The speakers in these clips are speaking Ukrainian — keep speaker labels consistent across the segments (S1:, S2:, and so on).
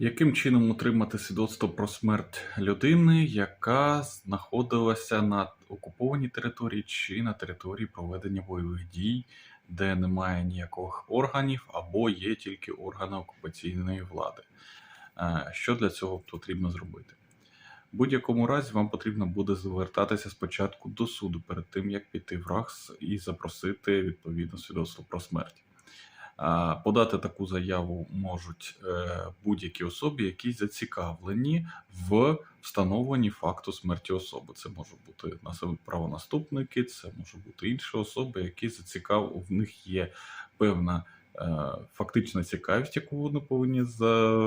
S1: Яким чином отримати свідоцтво про смерть людини, яка знаходилася на окупованій території чи на території проведення бойових дій, де немає ніяких органів або є тільки органи окупаційної влади? Е, Що для цього потрібно зробити? В будь-якому разі вам потрібно буде звертатися спочатку до суду перед тим, як піти в РАГС і запросити відповідно свідоцтво про смерть. Подати таку заяву можуть е, будь-які особи, які зацікавлені в встановленні факту смерті особи. Це можуть бути правонаступники, це можуть бути інші особи, які зацікав... в них є певна е, фактична цікавість, яку вони повинні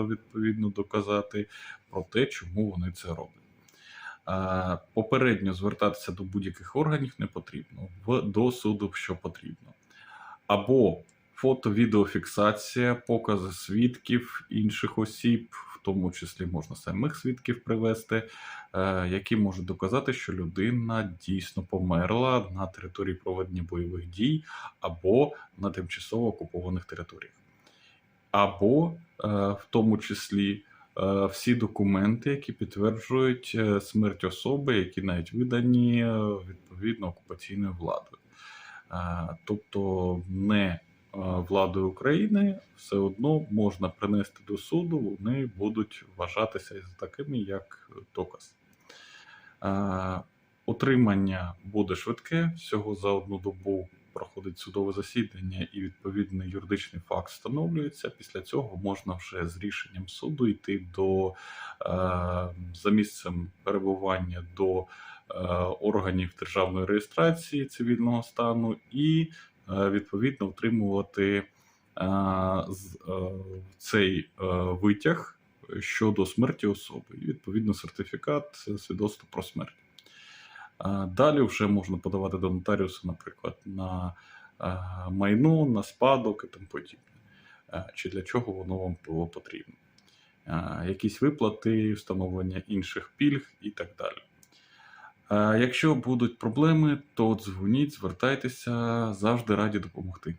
S1: відповідно доказати про те, чому вони це роблять. Попередньо звертатися до будь-яких органів не потрібно, до суду що потрібно. Або фото-відеофіксація, покази свідків інших осіб, в тому числі можна самих свідків привести, е, які можуть доказати, що людина дійсно померла на території проведення бойових дій або на тимчасово окупованих територіях. Або е, в тому числі е, всі документи, які підтверджують смерть особи, які навіть видані відповідно окупаційною владою. Тобто не владою України все одно можна принести до суду, вони будуть вважатися такими, як доказ. Е, Утримання буде швидке, всього за одну добу проходить судове засідання і відповідний юридичний факт встановлюється. Після цього можна вже з рішенням суду йти до е, за місцем перебування до е, органів державної реєстрації цивільного стану і е, відповідно отримувати е, е, цей е, витяг щодо смерті особи, і відповідно сертифікат е, свідоцтва про смерть. Е, Далі вже можна подавати до нотаріуса, наприклад, на е, майно, на спадок і тому подібне. Е, Чи для чого воно вам було потрібно? Е, Якісь виплати, встановлення інших пільг і так далі. Якщо будуть проблеми, то дзвоніть, звертайтеся, завжди раді допомогти.